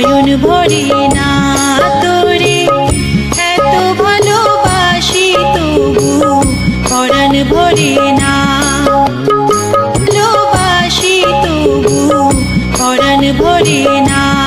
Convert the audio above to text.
নয়ন ভরে না তোরে এত ভালোবাসি তবু করণ ভরে না। ভালোবাসি তবু পরাণ ভরে না।